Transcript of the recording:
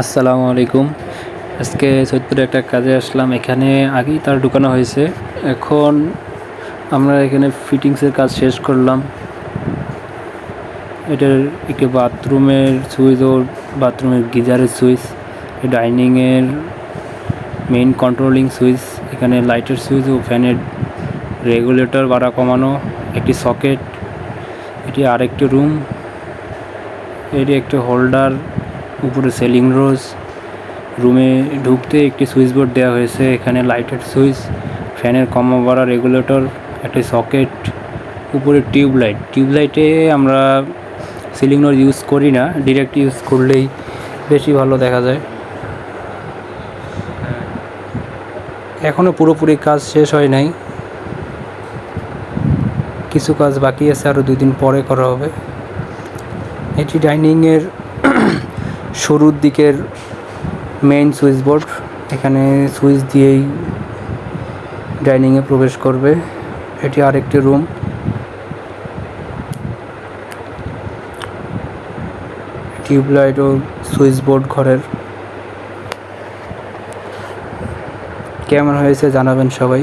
আসসালামু আলাইকুম। আজকে সৈয়দপুরে একটা কাজে আসলাম। এখানে আগেই তার ঢুকানো হয়েছে। এখন আমরা এখানে ফিটিংসের কাজ শেষ করলাম। এটার একটি বাথরুমের সুইচ ও বাথরুমের গিজারের সুইচ ডাইনিংয়ের মেইন কন্ট্রোলিং সুইচ, এখানে লাইটের সুইচ ও ফ্যানের রেগুলেটর বাড়া কমানো, একটি সকেট এটি আরেকটি রুম এটি একটি হোল্ডার উপরে সেলিং রোজ রুমে ঢুকতে একটি সুইচ বোর্ড দেওয়া হয়েছে, এখানে লাইটের সুইচ ফ্যানের কমা বাড়া রেগুলেটর একটি সকেট উপরে টিউবলাইট। টিউবলাইটে আমরা সিলিং রোজ ইউজ করি না ডিরেক্ট ইউজ করলেই বেশি ভালো দেখা যায়। এখনও পুরোপুরি কাজ শেষ হয় নাই। কিছু কাজ বাকি আছে আরও দুই দিন পরে করা হবে। এটি ডাইনিংয়ের শুরুর দিকের মেইন সুইচ বোর্ড এখানে সুইচ দিয়েই ডাইনিংয়ে প্রবেশ করবে। এটি আরেকটি রুম টিউবলাইট ও সুইচ বোর্ড ঘরের। কেমন হয়েছে জানাবেন সবাই।